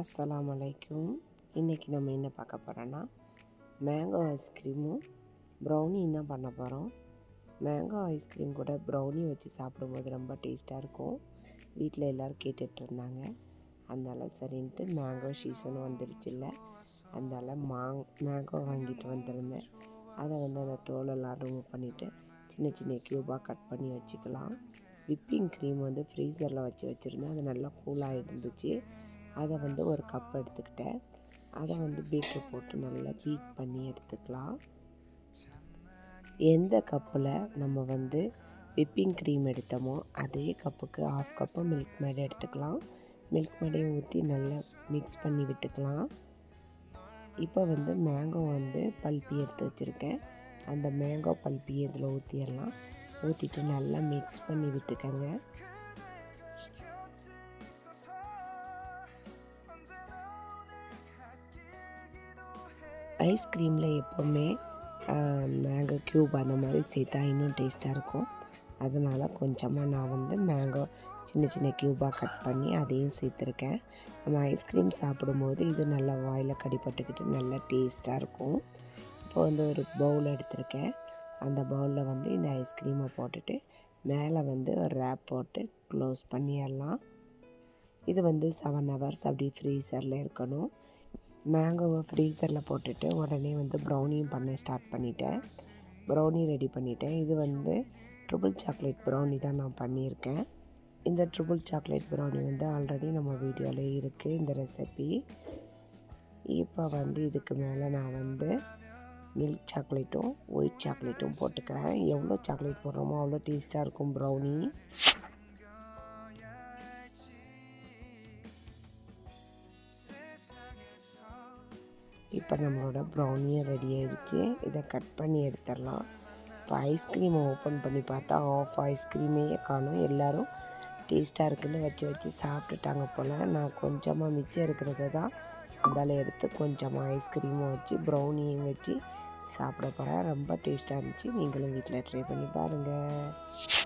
அஸ்லாம் வலைக்கும் இன்றைக்கி நம்ம என்ன பார்க்க போகிறோன்னா மேங்கோ ஐஸ்கிரீமும் ப்ரௌனியும் தான் பண்ண போகிறோம் மேங்கோ ஐஸ்கிரீம் கூட ப்ரௌனி வச்சு சாப்பிடும்போது ரொம்ப டேஸ்ட்டாக இருக்கும். வீட்டில் எல்லோரும் கேட்டுட்ருந்தாங்க இருந்தாங்க. அதனால சரின்ட்டு மேங்கோ சீசன் வந்துருச்சுல்ல அதனால மாங் மேங்கோ வாங்கிட்டு வந்திருந்தேன். அதை வந்து அந்த தோலெல்லாம் ரிமூவ் பண்ணிவிட்டு சின்ன சின்ன க்யூபாக கட் பண்ணி வச்சுக்கலாம். விப்பிங் க்ரீம் வந்து ஃப்ரீசரில் வச்சு வச்சுருந்தேன். அது நல்லா கூலாக இருந்துச்சு. அதை வந்து ஒரு கப் எடுத்துக்கிட்டேன். அதை வந்து பீட்ரு போட்டு நல்லா பீட் பண்ணி எடுத்துக்கலாம். எந்த கப்பில் நம்ம வந்து விப்பிங் க்ரீம் எடுத்தோமோ அதே கப்புக்கு ஆஃப் கப்பு மில்க் மேடு எடுத்துக்கலாம். மில்க் மேடையும் ஊற்றி நல்லா மிக்ஸ் பண்ணி விட்டுக்கலாம். இப்போ வந்து மேங்கோ வந்து பல்பி எடுத்து வச்சுருக்கேன். அந்த மேங்கோ பல்பி இதில் ஊற்றிடலாம் ஊற்றிட்டு நல்லா மிக்ஸ் பண்ணி விட்டுக்கங்க. ஐஸ்கிரீமில் எப்போவுமே மேங்கோ க்யூப் அந்த மாதிரி சேர்த்தா இன்னும் டேஸ்ட்டாக இருக்கும். அதனால் கொஞ்சமாக நான் வந்து மேங்கோ சின்ன சின்ன க்யூபாக கட் பண்ணி அதையும் சேர்த்துருக்கேன். நம்ம ஐஸ்கிரீம் சாப்பிடும்போது இது நல்லா வாயில் கடிப்பட்டுக்கிட்டு நல்லா டேஸ்ட்டாக இருக்கும். இப்போ வந்து ஒரு பவுல் எடுத்திருக்கேன். அந்த பவுலில் வந்து இந்த ஐஸ்கிரீமை போட்டுட்டு மேலே வந்து ஒரு ரேப் போட்டு க்ளோஸ் பண்ணிடலாம். இது வந்து செவன் ஹவர்ஸ் அப்படி ஃப்ரீசரில் இருக்கணும். மேங்கோவை ஃப்ரீசரில் போட்டுட்டு உடனே வந்து ப்ரௌனியும் பண்ண ஸ்டார்ட் பண்ணிட்டேன். ப்ரௌனி ரெடி பண்ணிட்டேன். இது வந்து ட்ரிபிள் சாக்லேட் ப்ரௌனி தான் நான் பண்ணியிருக்கேன். இந்த ட்ரிபிள் சாக்லேட் ப்ரௌனி வந்து ஆல்ரெடி நம்ம வீடியோவில் இருக்குது இந்த ரெசிபி இப்போ வந்து இதுக்கு மேலே நான் வந்து மில்க் சாக்லேட்டும் ஒயிட் சாக்லேட்டும் போட்டுக்கிறேன். எவ்வளோ சாக்லேட் போடுறோமோ அவ்வளோ டேஸ்ட்டாக இருக்கும் ப்ரௌனி இப்போ நம்மளோட ப்ரௌனியும் ரெடி ஆகிடுச்சு இதை கட் பண்ணி எடுத்துடலாம். இப்போ ஐஸ்கிரீமை ஓப்பன் பண்ணி பார்த்தா ஆஃப் ஐஸ்கிரீமே காணும். எல்லோரும் டேஸ்ட்டாக இருக்குன்னு வச்சு வச்சு சாப்பிட்டுட்டாங்க போல். நான் கொஞ்சமாக மிச்சம் இருக்கிறத தான் அந்தால எடுத்து கொஞ்சமாக ஐஸ்கிரீமும் வச்சு ப்ரௌனியும் வச்சு சாப்பிட போகிறேன் ரொம்ப டேஸ்ட்டாக இருந்துச்சு. நீங்களும் வீட்டில் ட்ரை பண்ணி பாருங்கள்